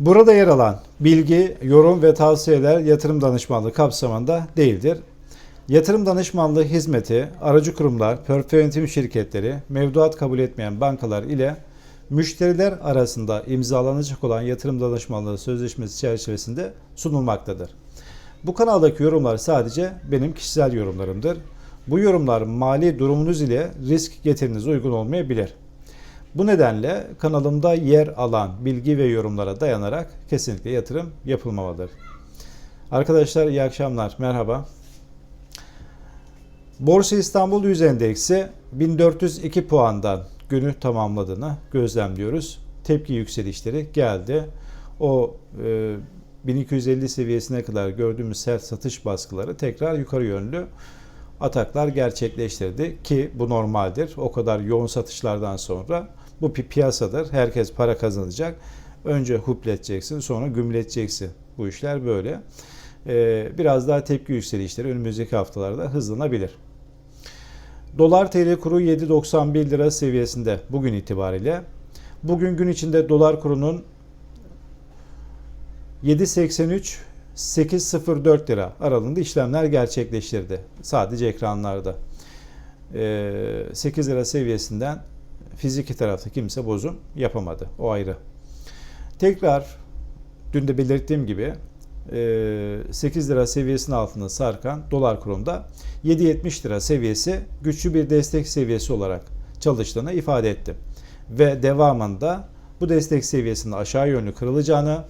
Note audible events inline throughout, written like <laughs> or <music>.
Burada yer alan bilgi, yorum ve tavsiyeler yatırım danışmanlığı kapsamında değildir. Yatırım danışmanlığı hizmeti aracı kurumlar, portföy yönetim şirketleri, mevduat kabul etmeyen bankalar ile müşteriler arasında imzalanacak olan yatırım danışmanlığı sözleşmesi çerçevesinde sunulmaktadır. Bu kanaldaki yorumlar sadece benim kişisel yorumlarımdır. Bu yorumlar mali durumunuz ile risk getirinize uygun olmayabilir. Bu nedenle kanalımda yer alan bilgi ve yorumlara dayanarak kesinlikle yatırım yapılmamalıdır. Arkadaşlar iyi akşamlar. Merhaba. Borsa İstanbul Yüz Endeksi 1402 puandan günü tamamladığını gözlemliyoruz. Tepki yükselişleri geldi. O e, 1250 seviyesine kadar gördüğümüz sert satış baskıları tekrar yukarı yönlü ataklar gerçekleştirdi ki bu normaldir. O kadar yoğun satışlardan sonra bu bir piyasadır. Herkes para kazanacak. Önce hupleteceksin sonra gümleteceksin. Bu işler böyle. Ee, biraz daha tepki yükselişleri önümüzdeki haftalarda hızlanabilir. Dolar TL kuru 7.91 lira seviyesinde bugün itibariyle. Bugün gün içinde dolar kurunun 7.83 8.04 lira aralığında işlemler gerçekleştirdi. Sadece ekranlarda. Ee, 8 lira seviyesinden fiziki tarafta kimse bozum yapamadı. O ayrı. Tekrar dün de belirttiğim gibi 8 lira seviyesinin altında sarkan dolar kurunda 7.70 lira seviyesi güçlü bir destek seviyesi olarak çalıştığını ifade ettim. Ve devamında bu destek seviyesinin aşağı yönlü kırılacağını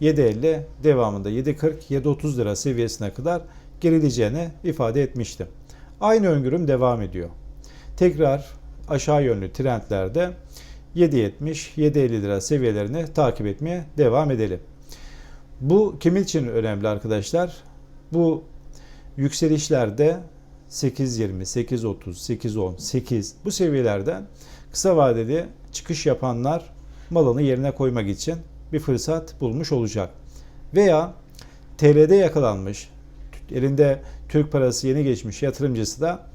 7.50 devamında 7.40 7.30 lira seviyesine kadar gerileceğini ifade etmiştim. Aynı öngörüm devam ediyor. Tekrar aşağı yönlü trendlerde 7.70 7.50 lira seviyelerini takip etmeye devam edelim. Bu kim için önemli arkadaşlar? Bu yükselişlerde 8.20, 8.30, 8.10, 8 bu seviyelerden kısa vadeli çıkış yapanlar malını yerine koymak için bir fırsat bulmuş olacak. Veya TL'de yakalanmış, elinde Türk parası yeni geçmiş yatırımcısı da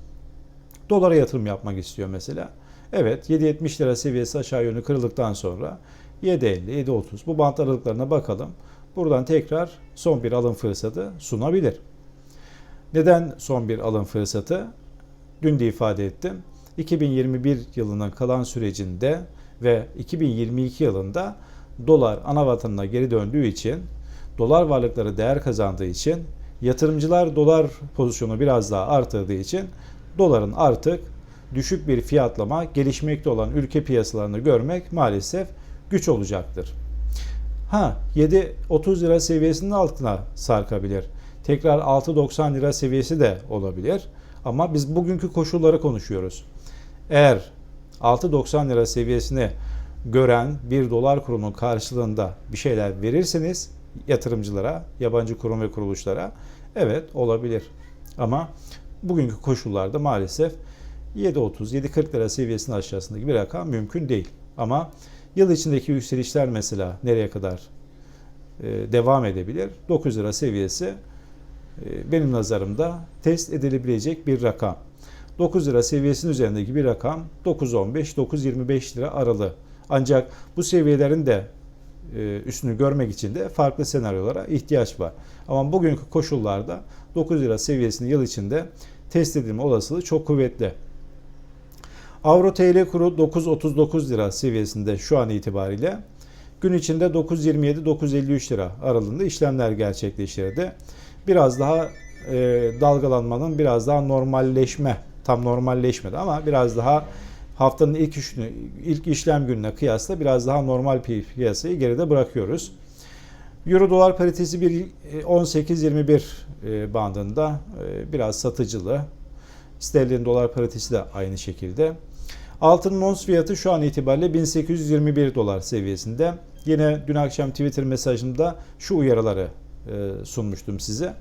dolara yatırım yapmak istiyor mesela. Evet 7.70 lira seviyesi aşağı yönlü kırıldıktan sonra 7.50, 7.30 bu bant aralıklarına bakalım. Buradan tekrar son bir alım fırsatı sunabilir. Neden son bir alım fırsatı? Dün de ifade ettim. 2021 yılının kalan sürecinde ve 2022 yılında dolar ana vatanına geri döndüğü için, dolar varlıkları değer kazandığı için, yatırımcılar dolar pozisyonu biraz daha artırdığı için doların artık düşük bir fiyatlama gelişmekte olan ülke piyasalarını görmek maalesef güç olacaktır. Ha 7.30 lira seviyesinin altına sarkabilir. Tekrar 6.90 lira seviyesi de olabilir. Ama biz bugünkü koşulları konuşuyoruz. Eğer 6.90 lira seviyesini gören bir dolar kurunun karşılığında bir şeyler verirseniz yatırımcılara, yabancı kurum ve kuruluşlara evet olabilir. Ama bugünkü koşullarda maalesef 7.30, 7.40 lira seviyesinin aşağısındaki bir rakam mümkün değil. Ama yıl içindeki yükselişler mesela nereye kadar e, devam edebilir? 9 lira seviyesi e, benim nazarımda test edilebilecek bir rakam. 9 lira seviyesinin üzerindeki bir rakam 9.15, 9.25 lira aralığı. Ancak bu seviyelerin de e, üstünü görmek için de farklı senaryolara ihtiyaç var. Ama bugünkü koşullarda 9 lira seviyesini yıl içinde test edilme olasılığı çok kuvvetli. Avro TL kuru 9.39 lira seviyesinde şu an itibariyle. Gün içinde 9.27-9.53 lira aralığında işlemler gerçekleştirdi. Biraz daha e, dalgalanmanın biraz daha normalleşme, tam normalleşmedi ama biraz daha haftanın ilk üçünü, ilk işlem gününe kıyasla biraz daha normal piyasayı geride bırakıyoruz. Euro dolar paritesi bir 18-21 e, bandında e, biraz satıcılı. Sterlin dolar paritesi de aynı şekilde. Altın ons fiyatı şu an itibariyle 1821 dolar seviyesinde. Yine dün akşam Twitter mesajımda şu uyarıları e, sunmuştum size.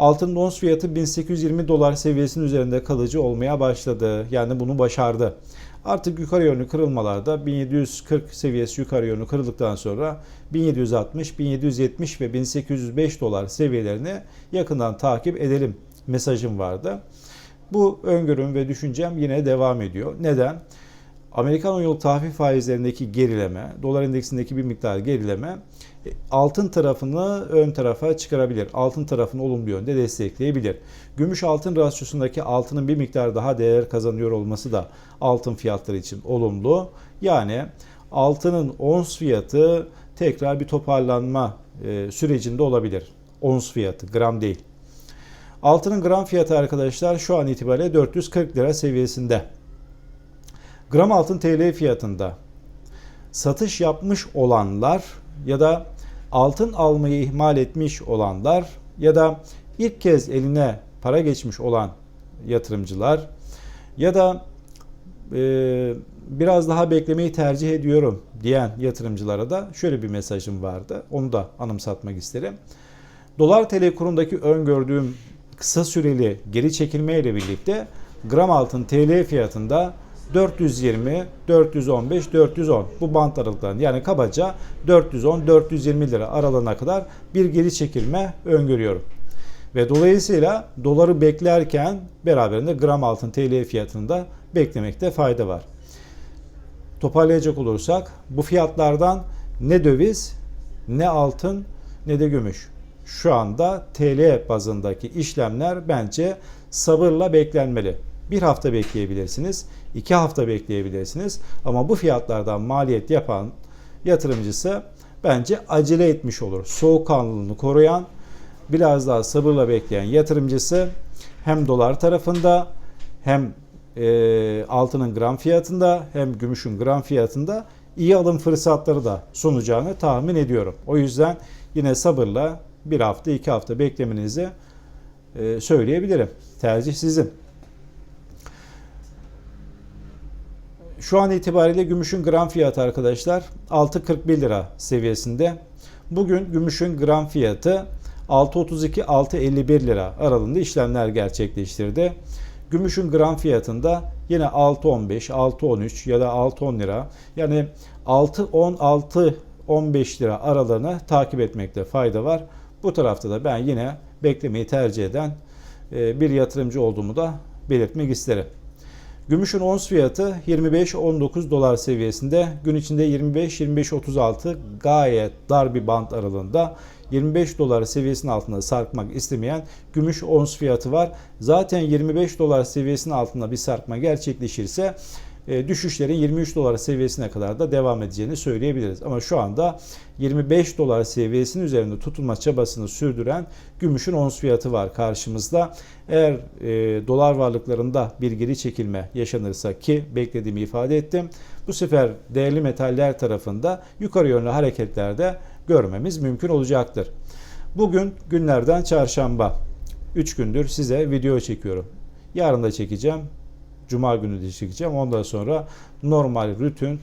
Altın ons fiyatı 1820 dolar seviyesinin üzerinde kalıcı olmaya başladı. Yani bunu başardı. Artık yukarı yönlü kırılmalarda 1740 seviyesi yukarı yönlü kırıldıktan sonra 1760, 1770 ve 1805 dolar seviyelerini yakından takip edelim mesajım vardı. Bu öngörüm ve düşüncem yine devam ediyor. Neden? Amerikan 10 yıllık tahvil faizlerindeki gerileme, dolar endeksindeki bir miktar gerileme altın tarafını ön tarafa çıkarabilir. Altın tarafını olumlu yönde destekleyebilir. Gümüş altın rasyosundaki altının bir miktar daha değer kazanıyor olması da altın fiyatları için olumlu. Yani altının ons fiyatı tekrar bir toparlanma e, sürecinde olabilir. Ons fiyatı, gram değil. Altının gram fiyatı arkadaşlar şu an itibariyle 440 lira seviyesinde. Gram altın TL fiyatında satış yapmış olanlar ya da altın almayı ihmal etmiş olanlar ya da ilk kez eline para geçmiş olan yatırımcılar ya da e, biraz daha beklemeyi tercih ediyorum diyen yatırımcılara da şöyle bir mesajım vardı. Onu da anımsatmak isterim. Dolar TL kurundaki öngördüğüm kısa süreli geri çekilme ile birlikte gram altın TL fiyatında 420, 415, 410 bu bant aralıklarında yani kabaca 410, 420 lira aralığına kadar bir geri çekilme öngörüyorum. Ve dolayısıyla doları beklerken beraberinde gram altın TL fiyatında beklemekte fayda var. Toparlayacak olursak bu fiyatlardan ne döviz, ne altın, ne de gümüş. Şu anda TL bazındaki işlemler bence sabırla beklenmeli. Bir hafta bekleyebilirsiniz, iki hafta bekleyebilirsiniz. Ama bu fiyatlardan maliyet yapan yatırımcısı bence acele etmiş olur. Soğukkanlılığını koruyan, biraz daha sabırla bekleyen yatırımcısı hem dolar tarafında hem e, altının gram fiyatında hem gümüşün gram fiyatında iyi alım fırsatları da sunacağını tahmin ediyorum. O yüzden yine sabırla bir hafta iki hafta beklemenizi e, söyleyebilirim. Tercih sizin. Şu an itibariyle gümüşün gram fiyatı arkadaşlar 6.41 lira seviyesinde. Bugün gümüşün gram fiyatı 6.32-6.51 lira aralığında işlemler gerçekleştirdi. Gümüşün gram fiyatında yine 6.15, 6.13 ya da 6.10 lira yani 6.10, 6.15 lira aralığını takip etmekte fayda var. Bu tarafta da ben yine beklemeyi tercih eden e, bir yatırımcı olduğumu da belirtmek isterim. Gümüşün ons fiyatı 25-19 dolar seviyesinde. Gün içinde 25-25-36 gayet dar bir band aralığında. 25 dolar seviyesinin altında sarkmak istemeyen gümüş ons fiyatı var. Zaten 25 dolar seviyesinin altında bir sarkma gerçekleşirse düşüşlerin 23 dolar seviyesine kadar da devam edeceğini söyleyebiliriz. Ama şu anda 25 dolar seviyesinin üzerinde tutulma çabasını sürdüren gümüşün ons fiyatı var karşımızda. Eğer e, dolar varlıklarında bir geri çekilme yaşanırsa ki beklediğimi ifade ettim. Bu sefer değerli metaller tarafında yukarı yönlü hareketlerde görmemiz mümkün olacaktır. Bugün günlerden çarşamba. 3 gündür size video çekiyorum. Yarın da çekeceğim. Cuma günü de. Ondan sonra normal rutin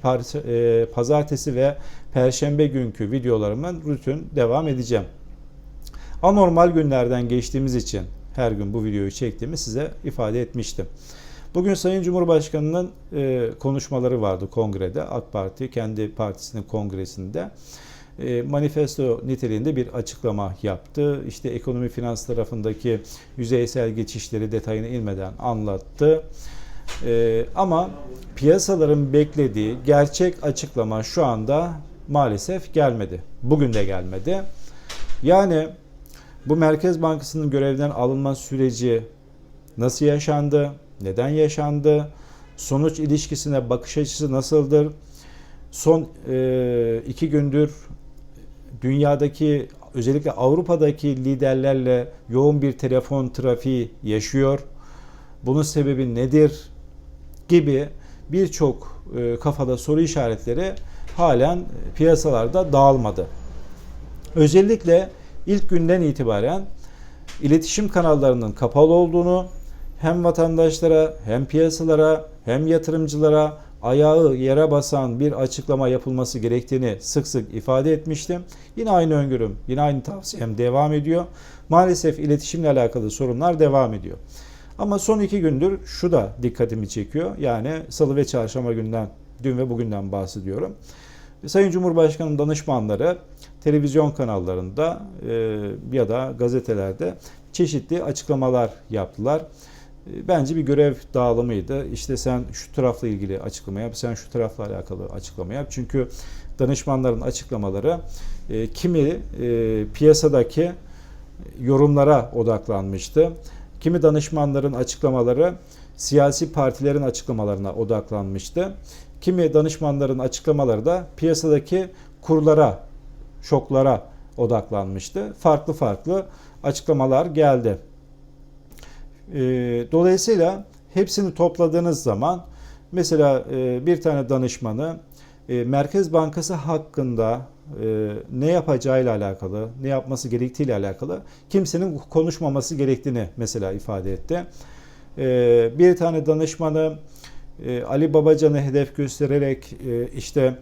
e, pazartesi ve perşembe günkü videolarımın rutin devam edeceğim. Anormal günlerden geçtiğimiz için her gün bu videoyu çektiğimi size ifade etmiştim. Bugün Sayın Cumhurbaşkanı'nın e, konuşmaları vardı kongrede. AK Parti kendi partisinin kongresinde e, manifesto niteliğinde bir açıklama yaptı. İşte ekonomi finans tarafındaki yüzeysel geçişleri detayına inmeden anlattı. Ee, ama piyasaların beklediği gerçek açıklama şu anda maalesef gelmedi. Bugün de gelmedi. Yani bu Merkez Bankası'nın görevden alınma süreci nasıl yaşandı? Neden yaşandı? Sonuç ilişkisine bakış açısı nasıldır? Son e, iki gündür dünyadaki özellikle Avrupa'daki liderlerle yoğun bir telefon trafiği yaşıyor. Bunun sebebi nedir? Gibi birçok e, kafada soru işaretleri halen piyasalarda dağılmadı. Özellikle ilk günden itibaren iletişim kanallarının kapalı olduğunu hem vatandaşlara hem piyasalara hem yatırımcılara ayağı yere basan bir açıklama yapılması gerektiğini sık sık ifade etmiştim. Yine aynı öngörüm, yine aynı tavsiyem devam ediyor. Maalesef iletişimle alakalı sorunlar devam ediyor. Ama son iki gündür şu da dikkatimi çekiyor. Yani salı ve çarşamba günden, dün ve bugünden bahsediyorum. Sayın Cumhurbaşkanı danışmanları televizyon kanallarında e, ya da gazetelerde çeşitli açıklamalar yaptılar. e, bence bir görev dağılımıydı. İşte sen şu tarafla ilgili açıklama yap, sen şu tarafla alakalı açıklama yap. Çünkü danışmanların açıklamaları e, kimi piyasadaki yorumlara odaklanmıştı. Kimi danışmanların açıklamaları siyasi partilerin açıklamalarına odaklanmıştı. Kimi danışmanların açıklamaları da piyasadaki kurlara, şoklara odaklanmıştı. Farklı farklı açıklamalar geldi. E, dolayısıyla hepsini topladığınız zaman mesela e, bir tane danışmanı e, Merkez Bankası hakkında e, ne yapacağıyla alakalı, ne yapması gerektiğiyle alakalı kimsenin konuşmaması gerektiğini mesela ifade etti. E, bir tane danışmanı e, Ali Babacan'ı hedef göstererek e, işte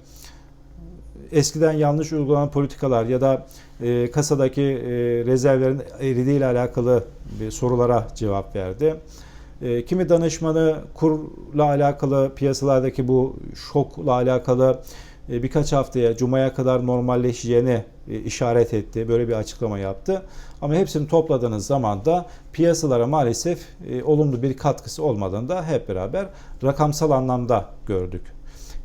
eskiden yanlış uygulanan politikalar ya da e, kasadaki e, rezervlerin eridiğiyle alakalı bir sorulara cevap verdi. E, kimi danışmanı kurla alakalı piyasalardaki bu şokla alakalı e, birkaç haftaya Cuma'ya kadar normalleşeceğini e, işaret etti. Böyle bir açıklama yaptı. Ama hepsini topladığınız zaman da piyasalara maalesef e, olumlu bir katkısı olmadığını da hep beraber rakamsal anlamda gördük.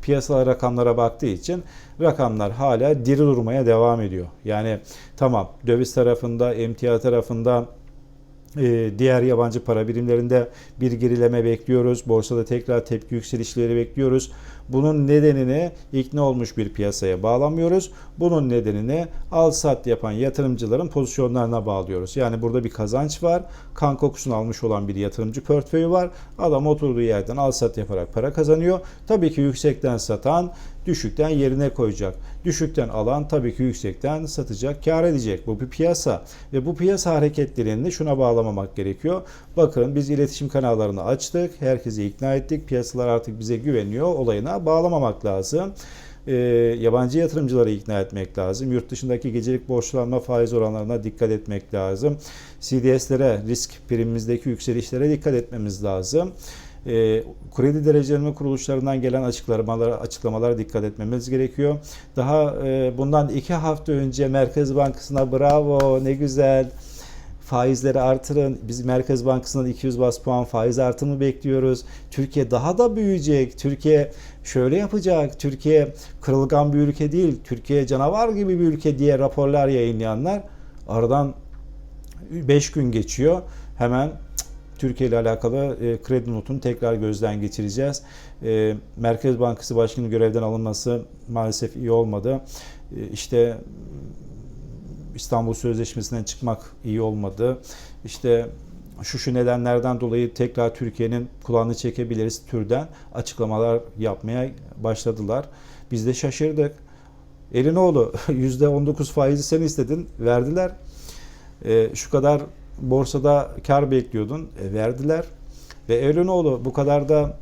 Piyasalar rakamlara baktığı için rakamlar hala diri durmaya devam ediyor. Yani tamam döviz tarafında, emtia tarafında ee, diğer yabancı para birimlerinde bir gerileme bekliyoruz. Borsada tekrar tepki yükselişleri bekliyoruz. Bunun nedenini ikna olmuş bir piyasaya bağlamıyoruz. Bunun nedenini al sat yapan yatırımcıların pozisyonlarına bağlıyoruz. Yani burada bir kazanç var. Kan kokusunu almış olan bir yatırımcı portföyü var. Adam oturduğu yerden al sat yaparak para kazanıyor. Tabii ki yüksekten satan düşükten yerine koyacak. Düşükten alan tabii ki yüksekten satacak, kar edecek. Bu bir piyasa ve bu piyasa hareketlerini şuna bağlamamak gerekiyor. Bakın biz iletişim kanallarını açtık, herkesi ikna ettik, piyasalar artık bize güveniyor olayına bağlamamak lazım. E, yabancı yatırımcıları ikna etmek lazım. Yurt dışındaki gecelik borçlanma faiz oranlarına dikkat etmek lazım. CDS'lere, risk primimizdeki yükselişlere dikkat etmemiz lazım e, kredi derecelenme kuruluşlarından gelen açıklamalara, açıklamalara dikkat etmemiz gerekiyor. Daha e, bundan iki hafta önce Merkez Bankası'na bravo ne güzel faizleri artırın. Biz Merkez Bankası'ndan 200 bas puan faiz artımı bekliyoruz. Türkiye daha da büyüyecek. Türkiye şöyle yapacak. Türkiye kırılgan bir ülke değil. Türkiye canavar gibi bir ülke diye raporlar yayınlayanlar aradan 5 gün geçiyor. Hemen Türkiye ile alakalı e, kredi notunu tekrar gözden geçireceğiz. E, Merkez Bankası Başkanı görevden alınması maalesef iyi olmadı. E, işte İstanbul Sözleşmesi'nden çıkmak iyi olmadı. İşte şu şu nedenlerden dolayı tekrar Türkiye'nin kulağını çekebiliriz türden açıklamalar yapmaya başladılar. Biz de şaşırdık. Elinoğlu <laughs> %19 faizi sen istedin, verdiler. E, şu kadar borsada kar bekliyordun, e, verdiler. Ve Elinoğlu bu kadar da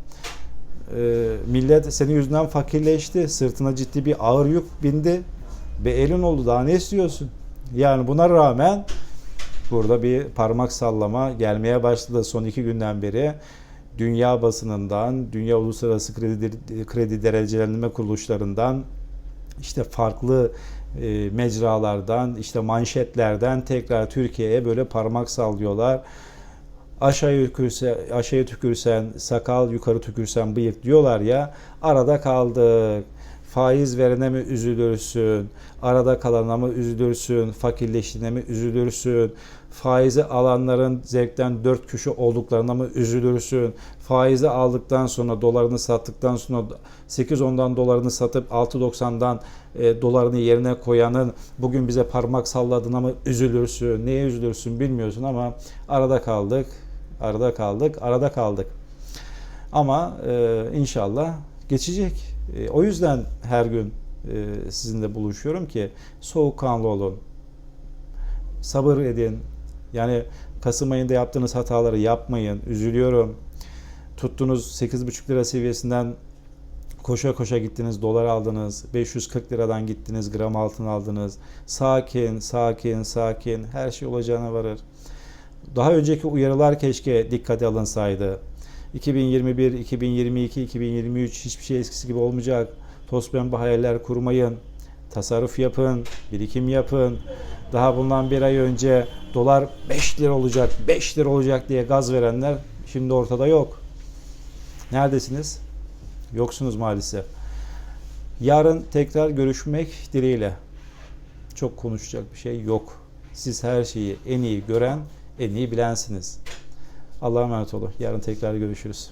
e, millet senin yüzünden fakirleşti. Sırtına ciddi bir ağır yük bindi. Ve Elinoğlu daha ne istiyorsun? Yani buna rağmen burada bir parmak sallama gelmeye başladı son iki günden beri. Dünya basınından, dünya uluslararası kredi, kredi derecelendirme kuruluşlarından işte farklı e, mecralardan, işte manşetlerden tekrar Türkiye'ye böyle parmak sallıyorlar. Aşağı tükürse, aşağıya tükürsen sakal, yukarı tükürsen bıyık diyorlar ya. Arada kaldık. Faiz verene mi üzülürsün? Arada kalana mı üzülürsün? Fakirleştiğine mi üzülürsün? Faizi alanların zevkten dört köşe olduklarına mı üzülürsün? Faizi aldıktan sonra dolarını sattıktan sonra 8-10'dan dolarını satıp 6.90'dan e, dolarını yerine koyanın bugün bize parmak salladığına mı üzülürsün? Neye üzülürsün bilmiyorsun ama arada kaldık. Arada kaldık. Arada kaldık. Ama e, inşallah geçecek. E, o yüzden her gün e, sizinle buluşuyorum ki soğukkanlı olun. Sabır edin. Yani Kasım ayında yaptığınız hataları yapmayın. Üzülüyorum. Tuttunuz 8,5 lira seviyesinden koşa koşa gittiniz, dolar aldınız, 540 liradan gittiniz, gram altın aldınız. Sakin, sakin, sakin. Her şey olacağına varır. Daha önceki uyarılar keşke dikkate alınsaydı. 2021, 2022, 2023 hiçbir şey eskisi gibi olmayacak. Toz pembe hayaller kurmayın. Tasarruf yapın, birikim yapın. Daha bundan bir ay önce dolar 5 lira olacak, 5 lira olacak diye gaz verenler Şimdi ortada yok. Neredesiniz? Yoksunuz maalesef. Yarın tekrar görüşmek dileğiyle. Çok konuşacak bir şey yok. Siz her şeyi en iyi gören, en iyi bilensiniz. Allah'a emanet olun. Yarın tekrar görüşürüz.